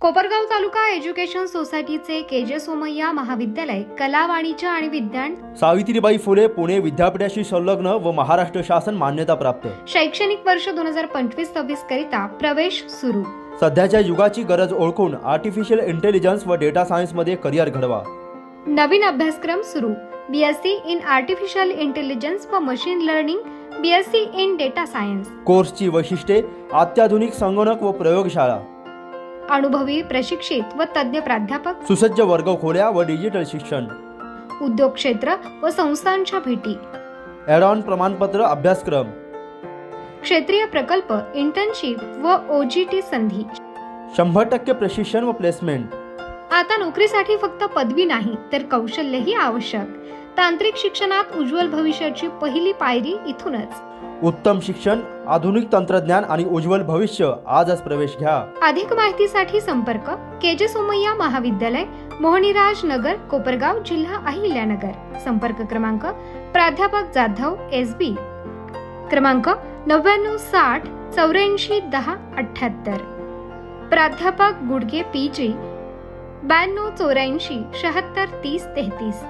कोपरगाव तालुका education सोसायटीचे के जे सोमय्या महाविद्यालय कला वाणिज्य आणि विज्ञान. सावित्रीबाई फुले पुणे विद्यापीठाशी संलग्न व महाराष्ट्र शासन मान्यता प्राप्त. शैक्षणिक वर्ष दोन हजार पंचवीस सव्वीस करिता प्रवेश सुरू. सध्याच्या युगाची गरज ओळखून आर्टिफिशियल इंटेलिजन्स व डेटा सायन्समध्ये करिअर घडवा. नवीन अभ्यासक्रम सुरू. बीएससी इन आर्टिफिशियल इंटेलिजन्स व machine learning BSc in data science कोर्सची वैशिष्ट्ये अत्याधुनिक संगणक व प्रयोगशाळा. अनुभवी प्रशिक्षित व तज्ज्ञ प्राध्यापक. सुसज्ज वर्गखोल्या व डिजिटल शिक्षण. उद्योग क्षेत्र व संस्थांच्या भेटी. ॲडॉन प्रमाणपत्र अभ्यासक्रम. क्षेत्रीय प्रकल्प इंटर्नशिप व ओजीटी संधी. शंभर टक्के प्रशिक्षण व प्लेसमेंट आता नोकरीसाठी फक्त पदवी नाही तर कौशल्यही आवश्यक. तांत्रिक शिक्षणात उज्ज्वल भविष्याची पहिली पायरी इथूनच. उत्तम शिक्षण आधुनिक तंत्रज्ञान आणि उज्ज्वल भविष्य आजच प्रवेश घ्या. अधिक माहितीसाठी संपर्क के जे सोमय्या महाविद्यालय मोहनीराज नगर कोपरगाव जिल्हा अहिल्यानगर. संपर्क क्रमांक प्राध्यापक जाधव एस बी. क्रमांक नव्याण्णव साठ चौऱ्याऐंशी दहा अठ्ठ्याहत्तर प्राध्यापक गुडगे पी जी ब्याण्णव चौऱ्याऐंशी शहात्तर तीस तेहतीस.